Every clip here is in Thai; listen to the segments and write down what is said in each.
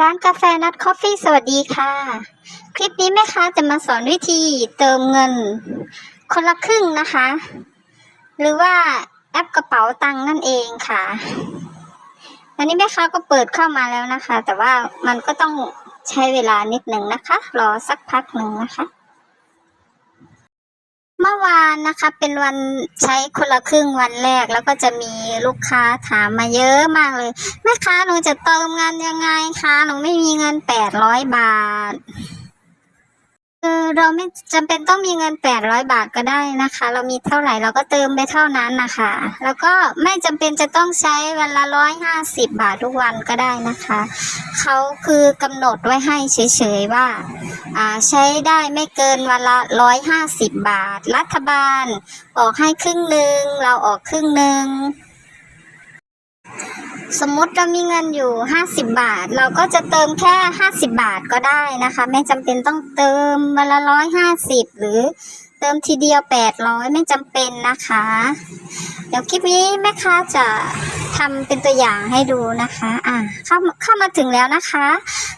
ร้านกาแฟนัดคอฟฟี่สวัสดีค่ะ คลิปนี้แม่ค้าจะมาสอนวิธีเติมเงิน คนละครึ่งนะคะ หรือว่าแอปกระเป๋าตังนั่นเองค่ะอันนี้แม่ค้าก็เปิดเข้ามาแล้วนะคะ แต่ว่ามันก็ต้องใช้เวลานิดหนึ่งนะคะ รอสักพักหนึ่งนะคะ เมื่อวานนะคะเป็นวันใช้คนละครึ่งวันแรก แล้วก็จะมีลูกค้าถามมาเยอะมากเลยแม่ค้าหนูจะเติมเงินยังไงคะหนูไม่มีเงินแปดร้อยบาท เราไม่จำเป็นต้องมีเงินแปดร้อยบาทก็ได้นะคะ เรามีเท่าไหร่เราก็เติมไปเท่านั้นนะคะ แล้วก็ไม่จำเป็นจะต้องใช้วันละร้อยห้าสิบบาททุกวันก็ได้นะคะเขาคือกำหนดไว้ให้เฉยๆว่าอ่าใช้ได้ไม่เกินวันละร้อยห้าสิบบาท รัฐบาลออกให้ครึ่งหนึ่งเราออกครึ่งหนึ่ง สมมติเรามีเงินอยู่ห้าสิบบาท เราก็จะเติมแค่ห้าสิบบาทก็ได้นะคะ ไม่จำเป็นต้องเติมวันละร้อยห้าสิบหรือเติมทีเดียวแปดร้อยไม่จำเป็นนะคะ เดี๋ยวคลิปนี้แม่ค้าจะทำเป็นตัวอย่างให้ดูนะคะ อ่าเข้าเข้ามาถึงแล้วนะคะ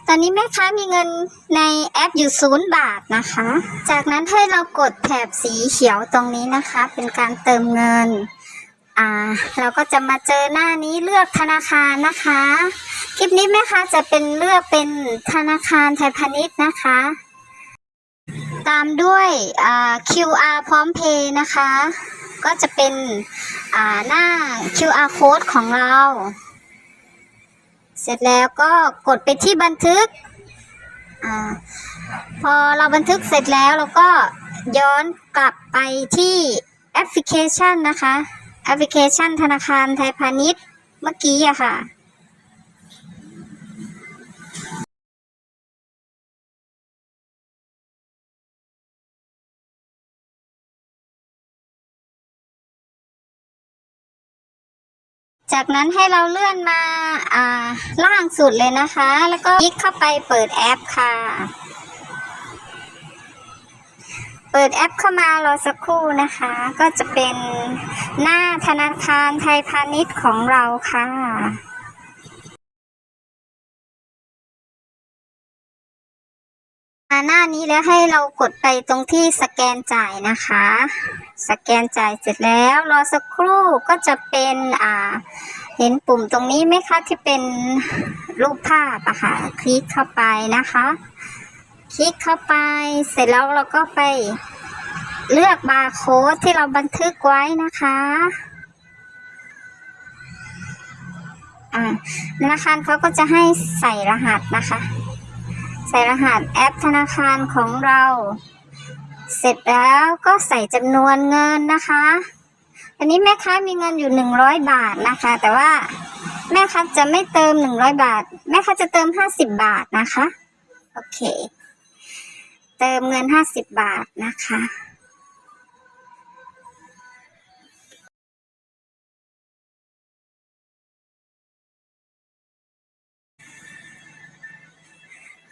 ตอนนี้แม่ค้ามีเงินในแอปอยู่ศูนย์บาทนะคะ จากนั้นให้เรากดแถบสีเขียวตรงนี้นะคะ เป็นการเติมเงิน อ่าเราก็จะมาเจอหน้านี้เลือกธนาคารนะคะ คลิปนี้แม่ค้าจะเป็นเลือกเป็นธนาคารไทยพาณิชย์นะคะ ตามด้วยอ่า QR พร้อมเพย์นะคะ ก็จะเป็นอ่าหน้า QR code ของเรา เสร็จแล้วก็กดไปที่บันทึกอาพอเราบันทึกเสร็จแล้วเราก็ย้อนกลับไปที่แอปพลิเคชันนะคะ แอปพลิเคชันธนาคารไทยพาณิชย์เมื่อกี้อะค่ะจากนั้นให้เราเลื่อนมาาล่างสุดเลยนะคะ แล้วก็คลิกเข้าไปเปิดแอปค่ะ เปิดแอปเข้ามารอสักครู่นะคะ ก็จะเป็นหน้าธนาคารไทยพาณิชย์ของเราค่ะมาหน้านี้แล้วให้เรากดไปตรงที่สแกนจ่ายนะคะ สแกนจ่ายเสร็จแล้วรอสักครู่ก็จะเป็นอ่า เห็นปุ่มตรงนี้ไหมคะที่เป็นรูปภาพอะค่ะคลิกเข้าไปนะคะ คลิกเข้าไป เสร็จแล้วเราก็ไปเลือกบาร์โค้ดที่เราบันทึกไว้นะคะอ่าธนาคารเขาก็จะให้ใส่รหัสนะคะ ใส่รหัสแอปธนาคารของเรา เสร็จแล้วก็ใส่จำนวนเงินนะคะ อันนี้แม่ค้ามีเงินอยู่หนึ่งร้อยบาทนะคะ แต่ว่าแม่ค้าจะไม่เติมหนึ่งร้อยบาท แม่ค้าจะเติมห้าสิบบาทนะคะ โอเค เติมเงินห้าสิบบาทนะคะ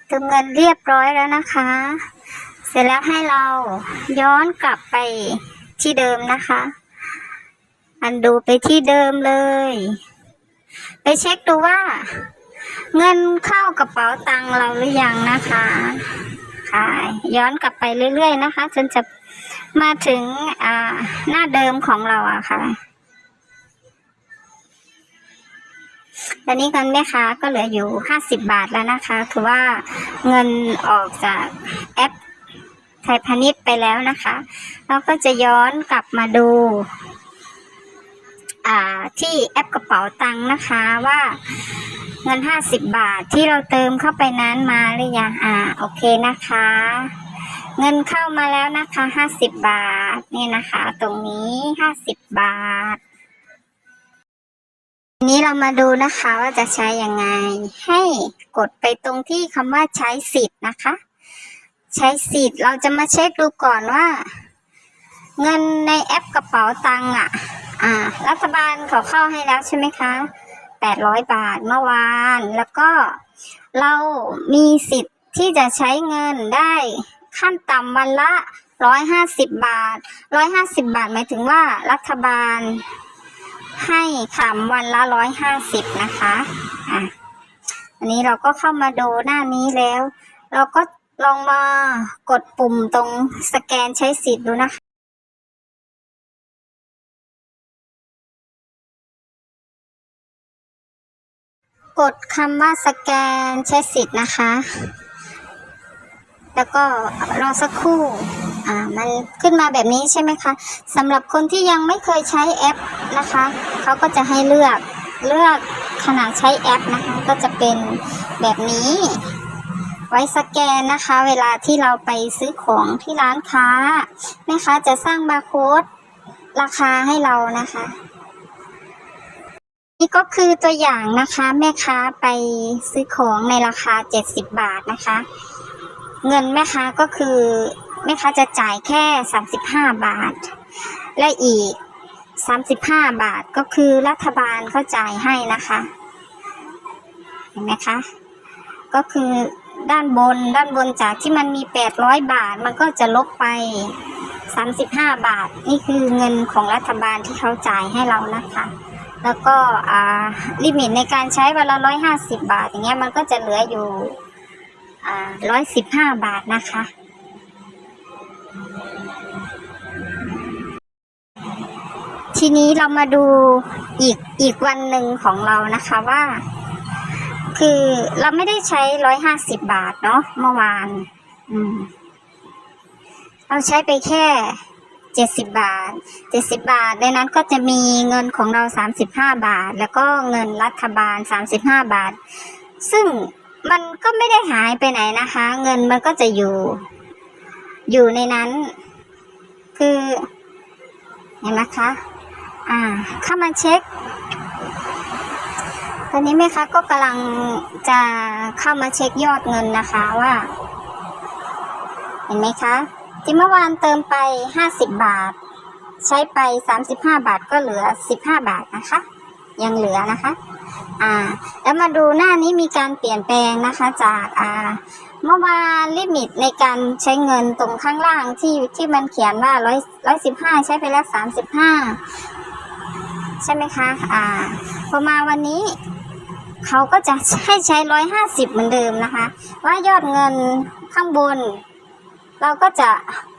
เติมเงินเรียบร้อยแล้วนะคะ เสร็จแล้วให้เราย้อนกลับไปที่เดิมนะคะ อันดูไปที่เดิมเลย ไปเช็คดูว่า เงินเข้ากระเป๋าตังเราหรือยังนะคะ ค่ะย้อนกลับไปเรื่อยๆนะคะ จนจะมาถึงอ่าหน้าเดิมของเราอะค่ะตอนนี้เงินแม่ค้าก็เหลืออยู่ห้าสิบบาทแล้วนะคะ คือว่าเงินออกจากแอปไทยพาณิชย์ไปแล้วนะคะเราก็จะย้อนกลับมาดูที่แอปกระเป๋าตังค์นะคะว่า เงินห้าสิบบาทที่เราเติมเข้าไปนั้นมาหรือยังอ่าโอเคนะคะ เงินเข้ามาแล้วนะคะห้าสิบบาทนี่นะคะ ตรงนี้ห้าสิบบาททีนี้เรามาดูนะคะว่าจะใช้ยังไง ให้กดไปตรงที่คำว่าใช้สิทธิ์นะคะ ใช้สิทธิ์เราจะมาเช็คดูก่อนว่า เงินในแอปกระเป๋าตังค์อะ อ่า รัฐบาลเขาเข้าให้แล้วใช่ไหมคะ แปดร้อยบาทเมื่อวาน แล้วก็เรามีสิทธิ์ที่จะใช้เงินได้ขั้นต่ำวันละร้อยห้าสิบบาทร้อยห้าสิบบาทหมายถึงว่ารัฐบาลให้คำวันละร้อยห้าสิบนะคะอะอันนี้เราก็เข้ามาดูหน้านี้แล้ว เราก็ลองมากดปุ่มตรงสแกนใช้สิทธิ์ดูนะคะ กดคำว่าสแกนใช้สิทธิ์นะคะ แล้วก็รอสักครู่อ่ามันขึ้นมาแบบนี้ใช่ไหมคะสำหรับคนที่ยังไม่เคยใช้แอปนะคะเขาก็จะให้เลือกเลือกขนาดใช้แอปนะคะ ก็จะเป็นแบบนี้ ไว้สแกนนะคะ เวลาที่เราไปซื้อของที่ร้านค้าแม่ค้าจะสร้างบาร์โค้ดราคาให้เรานะคะ นี่ก็คือตัวอย่างนะคะแม่ค้าไปซื้อของในราคา 70 บาทนะคะ เงินแม่ค้าก็คือแม่ค้าจะจ่ายแค่ 35 บาท และอีก 35 บาทก็คือรัฐบาลเขาจ่ายให้นะคะ เห็นไหมคะ ก็คือด้านบนด้านบนจากที่มันมี 800 บาทมันก็จะลบไป 35 บาท นี่คือเงินของรัฐบาลที่เขาจ่ายให้เรานะคะ แล้วก็อ่าลิมิตในการใช้วันละร้อยห้าสิบบาท อย่างเงี้ยมันก็จะเหลืออยู่อ่าร้อยสิบห้าบาทนะคะ ทีนี้เรามาดูอีกอีกวันหนึ่งของเรานะคะว่า คือเราไม่ได้ใช้ร้อยห้าสิบบาทเนาะเมื่อวาน อืม เราใช้ไปแค่ เจ็ดสิบบาทเจ็ดสิบบาท ในนั้นก็จะมีเงินของเราสามสิบห้าบาท แล้วก็เงินรัฐบาลสามสิบห้าบาท ซึ่งมันก็ไม่ได้หายไปไหนนะคะ เงินมันก็จะอยู่ อยู่ในนั้น คือเห็นไหมคะ อ่า เข้ามาเช็ค ตอนนี้แม่ค้าก็กำลังจะเข้ามาเช็คยอดเงินนะคะว่า เห็นไหมคะ ที่เมื่อวานเติมไป 50 บาท ใช้ไป 35 บาทก็เหลือ 15 บาทนะคะ ยังเหลือนะคะ อ่า แล้วมาดูหน้านี้มีการเปลี่ยนแปลงนะคะจากอ่าเมื่อวานลิมิตในการใช้เงินตรงข้างล่างที่ที่มันเขียนว่าร้อยร้อยสิบห้าใช้ไปแล้วสามสิบห้าใช่ไหมคะ อ่า พอมาวันนี้เขาก็จะให้ใช้ร้อยห้าสิบเหมือนเดิมนะคะ ว่ายอดเงินข้างบน เราก็จะ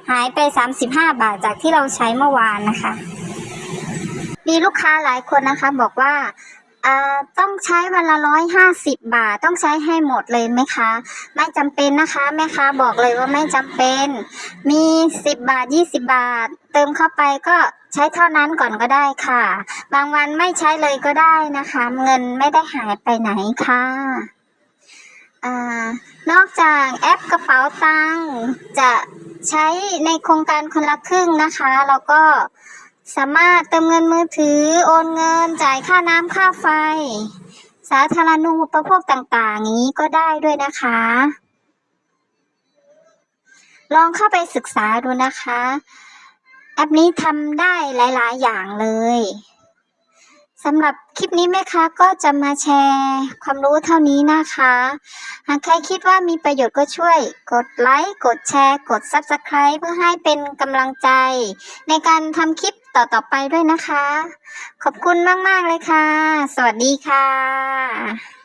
หายไป 35 บาทจากที่เราใช้เมื่อวานนะคะ มีลูกค้าหลายคนนะคะ บอกว่าต้องใช้วันละร้อยห้าสิบบาทต้องใช้ให้หมดเลยไหมคะ ไม่จำเป็นนะคะแม่ค้าบอกเลยว่าไม่จำเป็น มีสิบบาทยี่สิบบาท เติมเข้าไปก็ใช้เท่านั้นก่อนก็ได้ค่ะ บางวันไม่ใช้เลยก็ได้นะคะ เงินไม่ได้หายไปไหนค่ะอ่า นอกจากแอปกระเป๋าตังค์จะใช้ในโครงการคนละครึ่งนะคะ แล้วก็สามารถเติมเงินมือถือ โอนเงิน จ่ายค่าน้ำค่าไฟ สาธารณูปโภคต่างๆ นี้ก็ได้ด้วยนะคะ ลองเข้าไปศึกษาดูนะคะ แอปนี้ทำได้หลาย ๆ อย่างเลย สำหรับคลิปนี้แม่ค้าก็จะมาแชร์ความรู้เท่านี้นะคะ หากใครคิดว่ามีประโยชน์ก็ช่วย กดไลค์ กดแชร์ กด Subscribe เพื่อให้เป็นกำลังใจ ในการทำคลิปต่อๆไปด้วยนะคะ ขอบคุณมาก ๆ เลยค่ะ สวัสดีค่ะ